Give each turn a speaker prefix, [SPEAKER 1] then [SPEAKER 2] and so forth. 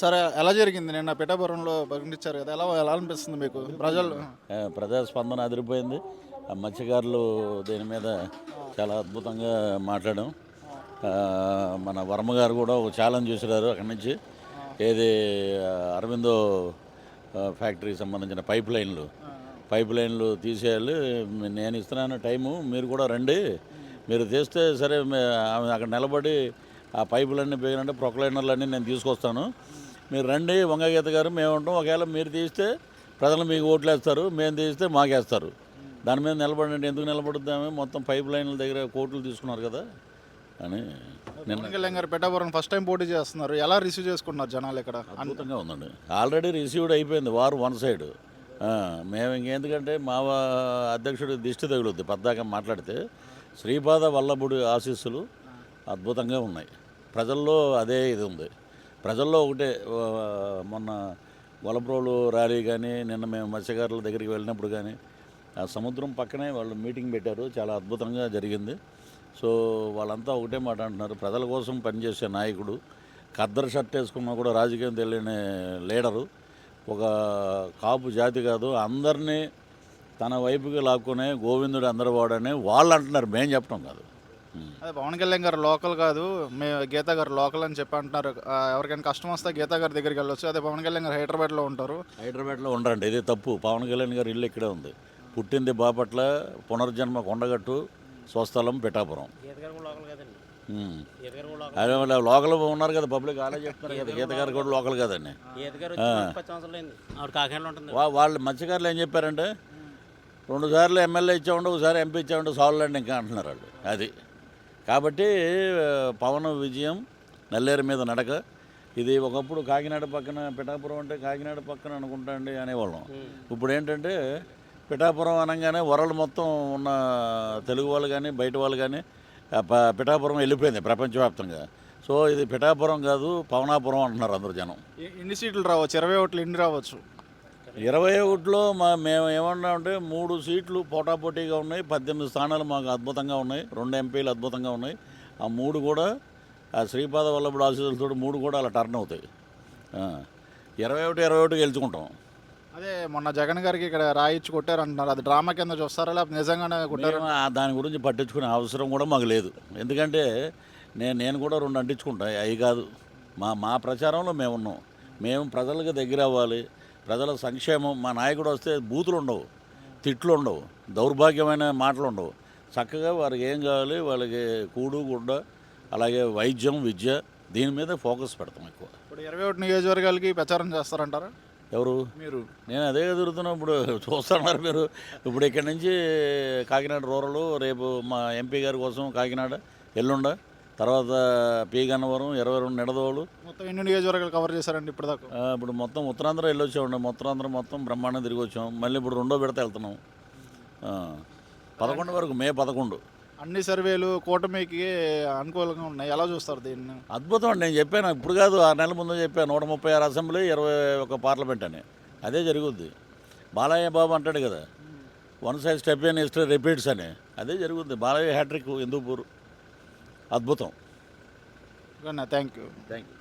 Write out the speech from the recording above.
[SPEAKER 1] సరే ఎలా జరిగింది? నిన్న పిఠాపురంలో ప్రకటించారు కదా ఎలా ఎలా అనిపిస్తుంది మీకు? ప్రజలు
[SPEAKER 2] ప్రజాస్పందన అదిరిపోయింది. ఆ మత్స్యకారులు దీని మీద చాలా అద్భుతంగా మాట్లాడడం మన వర్మ గారు కూడా ఒక ఛాలెంజ్ చూసినారు అక్కడి నుంచి. ఏది అరవిందో ఫ్యాక్టరీకి సంబంధించిన పైప్ లైన్లు పైప్ లైన్లు తీసేయాలి. నేను ఇస్తున్నాను టైము మీరు కూడా రండి. మీరు తీస్తే సరే అక్కడ నిలబడి ఆ పైపులన్నీ పోయినంటే ప్రొక్లైనర్లన్నీ నేను తీసుకొస్తాను. మీరు రండి వంగగీత గారు మేము ఉంటాం. ఒకవేళ మీరు తీస్తే ప్రజలు మీకు ఓట్లు వేస్తారు మేము తీస్తే మాకేస్తారు. దాని మీద నిలబడండి. ఎందుకు నిలబడుద్దామే మొత్తం పైప్ లైన్ల దగ్గర కోట్లు తీసుకున్నారు కదా. అని నిన్న
[SPEAKER 1] పవన్ కళ్యాణ్ గారు పిఠాపురం ఫస్ట్ టైం పోటీ చేస్తున్నారు. ఎలా రిసీవ్ చేసుకున్నారు జనాలు ఇక్కడ?
[SPEAKER 2] అద్భుతంగా ఉందండి. ఆల్రెడీ రిసీవ్డ్ అయిపోయింది వారు వన్ సైడ్. మేము ఇంకెందుకంటే మా అధ్యక్షుడు దిష్టి తగులుద్ది పద్దాక మాట్లాడితే. శ్రీపాద వల్లభుడి ఆశీస్సులు అద్భుతంగా ఉన్నాయి. ప్రజల్లో అదే ఇది ఉంది. ప్రజల్లో ఒకటే మొన్న వలప్రోలు ర్యాలీ కానీ నిన్న మేము మత్స్యకారుల దగ్గరికి వెళ్ళినప్పుడు కానీ ఆ సముద్రం పక్కనే వాళ్ళు మీటింగ్ పెట్టారు. చాలా అద్భుతంగా జరిగింది. సో వాళ్ళంతా ఒకటే మాట అంటున్నారు. ప్రజల కోసం పనిచేసే నాయకుడు ఖద్దరు షర్ట్ వేసుకున్నా కూడా రాజకీయం తెలియని లీడరు ఒక కాపు జాతి కాదు. అందరినీ తన వైపుకి లాక్కునే గోవిందుడు అందరి వాడని వాళ్ళు అంటున్నారు మేము చెప్పడం కాదు.
[SPEAKER 1] అదే పవన్ కళ్యాణ్ గారు లోకల్ కాదు మే గీతా గారు లోకల్ అని చెప్పి అంటున్నారు. ఆ, ఎవరికైనా కష్టం వస్తే గీతా గారి దగ్గరికి వెళ్ళొచ్చు. అదే పవన్ కళ్యాణ్ గారు హైదరాబాద్లో ఉంటారు.
[SPEAKER 2] హైదరాబాద్లో ఉండరండి ఇది తప్పు. పవన్ కళ్యాణ్ గారు ఇల్లు ఇక్కడే ఉంది. పుట్టింది బాపట్ల పునర్జన్మ కొండగట్టు స్వస్థలం పిఠాపురం.
[SPEAKER 3] గీతగారు కూడా లోకల్ కదండి.
[SPEAKER 2] ఉం.
[SPEAKER 3] గీతగారు కూడా లోకల్.
[SPEAKER 2] అదే వాళ్ళ లోకల్ ఉన్నారు కదా పబ్లిక్ ఆలే చెప్తున్నారు కదా గీత గారు కూడా లోకల్ కదండి.
[SPEAKER 3] ఆవిడ కాకినాడలో ఉంటుంది.
[SPEAKER 2] వా- వాళ్ళ మత్స్యకారులు ఏం చెప్పారంటే రెండు సార్లు ఎమ్మెల్యే ఇచ్చామంటే ఒకసారి ఎంపీ ఇచ్చామంటే సాల్వ్ ఇంకా అంటున్నారు వాళ్ళు. అది. కాబట్టి పవన్ విజయం నల్లేరు మీద నడక. ఇది ఒకప్పుడు కాకినాడ పక్కన పిఠాపురం అంటే కాకినాడ పక్కన అనుకుంటా అండి అనేవాళ్ళం. ఇప్పుడు ఏంటంటే పిఠాపురం అనగానే వరల్డ్ మొత్తం ఉన్న తెలుగు వాళ్ళు కానీ బయట వాళ్ళు కానీ పిఠాపురం వెళ్ళిపోయింది ప్రపంచవ్యాప్తంగా. సో ఇది పిఠాపురం కాదు పవనాపురం అంటున్నారు అందరు జనం.
[SPEAKER 1] ఎన్ని సీట్లు రావచ్చు? ఇరవై ఓట్లు ఎన్ని రావచ్చు?
[SPEAKER 2] ఇరవై ఒకటిలో మా మేము ఏమన్నామంటే మూడు సీట్లు పోటాపోటీగా ఉన్నాయి పద్దెనిమిది స్థానాలు మాకు అద్భుతంగా ఉన్నాయి రెండు ఎంపీలు అద్భుతంగా ఉన్నాయి. ఆ మూడు కూడా ఆ శ్రీపాద వల్లభుడు ఆశీస్సులతో మూడు కూడా అలా టర్న్ అవుతాయి. ఇరవై ఒకటి ఇరవై ఒకటి గెలుచుకుంటాం.
[SPEAKER 1] అదే మొన్న జగన్ గారికి ఇక్కడ రాయిచ్చి కొట్టారు అంటున్నారు అది డ్రామా కింద చూస్తారా? లేకపోతే నిజంగానే కొట్టారు
[SPEAKER 2] దాని గురించి పట్టించుకునే అవసరం కూడా మాకు లేదు. ఎందుకంటే నేను నేను కూడా రెండు అంటించుకుంటా అవి కాదు. మా మా ప్రచారంలో మేము ఉన్నాం. మేము ప్రజలకు దగ్గర అవ్వాలి ప్రజల సంక్షేమం మా నాయకుడు వస్తే బూతులు ఉండవు తిట్లు ఉండవు దౌర్భాగ్యమైన మాటలు ఉండవు. చక్కగా వారికి ఏం కావాలి? వాళ్ళకి కూడు గుడ్డ అలాగే వైద్యం విద్య దీని మీద ఫోకస్ పెడతాం ఎక్కువ.
[SPEAKER 1] ఇప్పుడు ఇరవై ఒకటి నియోజకవర్గాలకి ప్రచారం చేస్తారంటారా?
[SPEAKER 2] ఎవరు?
[SPEAKER 1] మీరు.
[SPEAKER 2] నేను అదే ఎదురుతున్నా ఇప్పుడు చూస్తున్నారు మీరు. ఇప్పుడు ఇక్కడి నుంచి కాకినాడ రూరల్ రేపు మా ఎంపీ గారి కోసం కాకినాడ ఎల్లుండ తర్వాత పీ గన్నవరం ఇరవై రెండు నిడదోలు
[SPEAKER 1] మొత్తం ఎన్ని నియోజకవర్గాలు కవర్ చేశారండి ఇప్పుడు దాకా
[SPEAKER 2] ఇప్పుడు మొత్తం ఉత్తరాంధ్ర వెళ్ళొచ్చామండి ఉత్తరాంధ్ర మొత్తం బ్రహ్మాండం తిరిగి వచ్చాం మళ్ళీ ఇప్పుడు రెండో విడత వెళ్తున్నాం. పదకొండు వరకు మే పదకొండు.
[SPEAKER 1] అన్ని సర్వేలు కూటమికి అనుకూలంగా ఉన్నాయి. ఎలా చూస్తారు దీన్ని?
[SPEAKER 2] అద్భుతం అండి. నేను చెప్పాను ఇప్పుడు కాదు ఆరు నెలల ముందు చెప్పాను నూట ముప్పై ఆరు అసెంబ్లీ ఇరవై ఒక పార్లమెంట్ అని. అదే జరుగుద్ది. బాలయ్య బాబు అంటాడు కదా one side step in history repeats అని. అదే జరుగుద్ది. బాలయ్య హ్యాట్రిక్ హిందూపూర్. అద్భుతం.
[SPEAKER 1] Thank you
[SPEAKER 2] thank you